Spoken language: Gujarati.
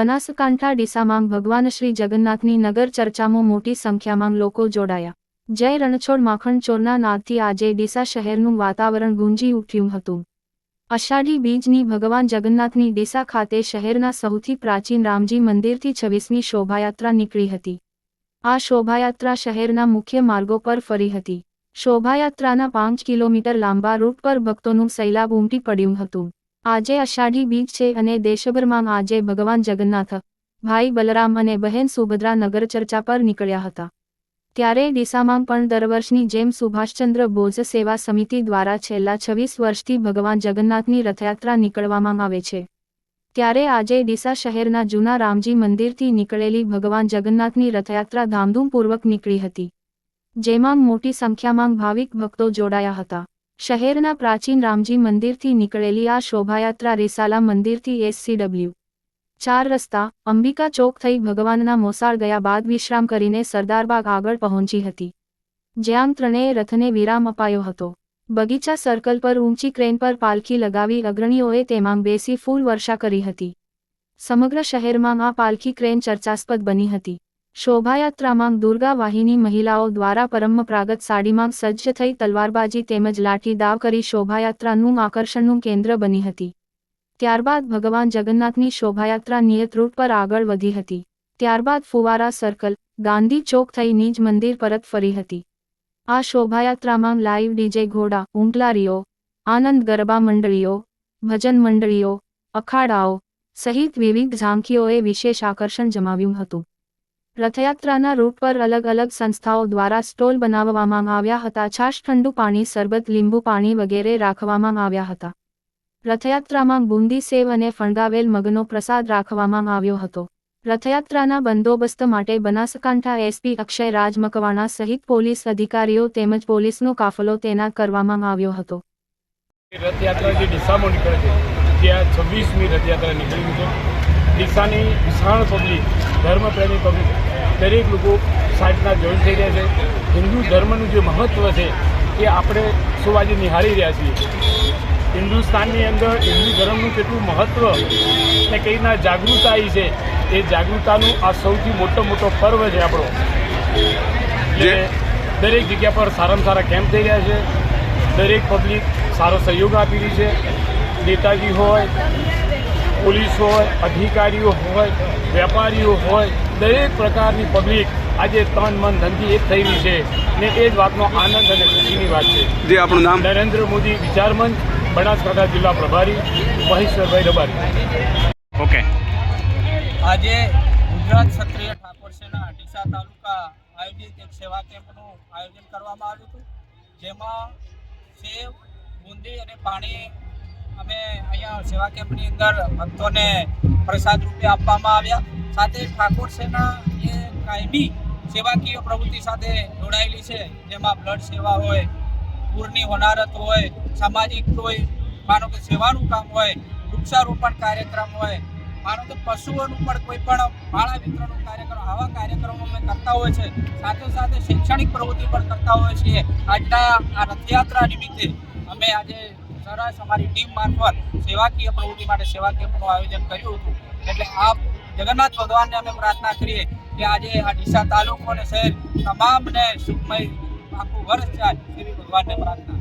બનાસકાંઠા ડીસામાં ભગવાન શ્રી જગન્નાથની નગર ચર્ચામાં મોટી સંખ્યામાં લોકો જોડાયા. જય રણછોડ માખણ ચોરના નાદથી આજે ડીસા શહેરનું વાતાવરણ ગુંજી ઉઠ્યું હતું. અષાઢી બીજની ભગવાન જગન્નાથની ડીસા ખાતે શહેરના સૌથી પ્રાચીન રામજી મંદિરથી છવ્વીસમી શોભાયાત્રા નીકળી હતી. આ શોભાયાત્રા શહેરના મુખ્ય માર્ગો પર ફરી હતી. શોભાયાત્રાના પાંચ કિલોમીટર લાંબા રૂટ પર ભક્તોનું સૈલાબ ઉમટી પડ્યું હતું. આજે અષાઢી બીજ છે અને દેશભરમાં આજે ભગવાન જગન્નાથ, ભાઈ બલરામ અને બહેન સુભદ્રા નગર ચર્ચા પર નીકળ્યા હતા. ત્યારે ડીસામાં પણ દર વર્ષની જેમ સુભાષચંદ્ર બોઝ સેવા સમિતિ દ્વારા છેલ્લા છવ્વીસ વર્ષથી ભગવાન જગન્નાથની રથયાત્રા નીકળવામાં આવે છે. ત્યારે આજે ડીસા શહેરના જૂના રામજી મંદિરથી નીકળેલી ભગવાન જગન્નાથની રથયાત્રા ધામધૂમપૂર્વક નીકળી હતી. જેમાં મોટી સંખ્યામાં ભાવિક ભક્તો જોડાયા હતા. શહેરના પ્રાચીન રામજી મંદિરથી નીકળેલી આ શોભાયાત્રા રેસાલા મંદિરથી એસસીડબલ્યુ ચાર રસ્તા, અંબિકા ચોક થઈ ભગવાનના મોસાળ ગયા બાદ વિશ્રામ કરીને સરદારબાગ આગળ પહોંચી હતી. જ્યાં ત્રણેય રથને વિરામ અપાયો હતો. બગીચા સર્કલ પર ઊંચી ક્રેન પર પાલખી લગાવી અગ્રણીઓએ તેમાં બેસી ફૂલ વર્ષા કરી હતી. સમગ્ર શહેરમાં આ પાલખી ક્રેન ચર્ચાસ્પદ બની હતી. શોભાયાત્રામાં દુર્ગા વાહિની મહિલાઓ દ્વારા પરંપરાગત સાડીમાં સજ્જ થઈ તલવારબાજી તેમજ લાઠી દાવ કરી શોભાયાત્રાનું આકર્ષણનું કેન્દ્ર બની હતી. ત્યારબાદ ભગવાન જગન્નાથની શોભાયાત્રા નિયત રૂટ પર આગળ વધી હતી. ત્યારબાદ ફુવારા સર્કલ, ગાંધી ચોક થઈ નિજ મંદિર પરત ફરી હતી. આ શોભાયાત્રામાં લાઈવ ડીજે ઘોડા ઊંટલારીઓ આનંદ ગરબા મંડળીઓ, ભજન મંડળીઓ, અખાડાઓ સહિત વિવિધ ઝાંખીઓએ વિશેષ આકર્ષણ જમાવ્યું હતું. રથયાત્રાના રૂટ પર અલગ અલગ સંસ્થાઓ દ્વારા સ્ટોલ બનાવવામાં આવ્યા હતા. છાશ ઠંડુ પાણી સરબત લીંબુ પાણી વગેરે રાખવામાં આવ્યા હતા. રથયાત્રામાં બુંદી સેવ અને ફણગાવેલ મગનો પ્રસાદ રાખવામાં આવ્યો હતો. રથયાત્રાના બંદોબસ્ત માટે બનાસકાંઠા એસપી અક્ષય રાજ મકવાણા સહિત પોલીસ અધિકારીઓ તેમજ પોલીસનો કાફલો તૈનાત કરવામાં આવ્યો હતો. રથયાત્રા જે ડીસામાં નીકળે છે, ત્યાં છવ્વીસમી રથયાત્રા નીકળી છે. ડીસાની વિશાળ પબ્લિક ધર્મપ્રેમી પબ્લિક દરેક લોકો સાઈડના જોઈન થઈ રહ્યા છે. હિન્દુ ધર્મનું જે મહત્ત્વ છે એ આપણે સૌ આજે નિહાળી રહ્યા છીએ. હિન્દુસ્તાનની અંદર હિન્દુ ધર્મનું કેટલું મહત્ત્વ ને કઈ રીતના જાગૃતતા આવી છે એ જાગૃતતાનું આ સૌથી મોટો મોટો પર્વ છે આપણો. દરેક જગ્યા પર સારામાં સારા કેમ્પ થઈ રહ્યા છે. દરેક પબ્લિક સારો સહયોગ આપી રહી છે. નેતાજી હોય પોલીસ હોય અધિકારીઓ હોય વેપારીઓ હોય દરેક પ્રકારની પબ્લિક આજે તન મન ધનથી એક થઈ રહી છે. ને એ જ વાતનો આનંદ અને ખુશીની વાત છે. જે આપણું નામ? નરેન્દ્ર મોદી વિચાર મંચ બનાસકાંઠા જિલ્લા પ્રભારી મહેશ્વરભાઈ રબારી. ઓકે. આજે ગુજરાત ક્ષત્રિય ઠાકોર સેના ડીસા તાલુકા આયોજિત એક સેવા કેમ્પનું આયોજન કરવામાં આવ્યું હતું જેમાં સેવ બુંદી અને પાણી અમે અહીંયા સેવા કેમ્પની અંદર ભક્તોને પ્રસાદ રૂપે આપવામાં આવ્યા. સાથે ઠાકોર સેના એ કાયમી સેવાકીય પ્રવૃત્તિ સાથે જોડાયેલી છે. જેમાં બ્લડ સેવા હોય, પૂરની હોનારત હોય, સામાજિક કોઈ માનો કે સેવાનું કામ હોય, વૃક્ષારોપણ કાર્યક્રમ હોય, માનો કે પશુઓનું પણ કોઈ પણ માળા વિતરણનો કાર્યક્રમ, આવા કાર્યક્રમો અમે કરતા હોય છે. સાથે સાથે શૈક્ષણિક પ્રવૃત્તિ પણ કરતા હોય છીએ. આજના આ રથયાત્રા નિમિત્તે અમે આજે સરસ અમારી ટીમ મારફત સેવાકીય પ્રવૃત્તિ માટે સેવા કેમ્પનું આયોજન કર્યું હતું. એટલે આપ જગન્નાથ ભગવાનને અમે પ્રાર્થના કરીએ કે આજે આ ડીસા તાલુકો અને શહેર તમામને સુખમય આખું વર્ષ જાય એવી ભગવાનને પ્રાર્થના.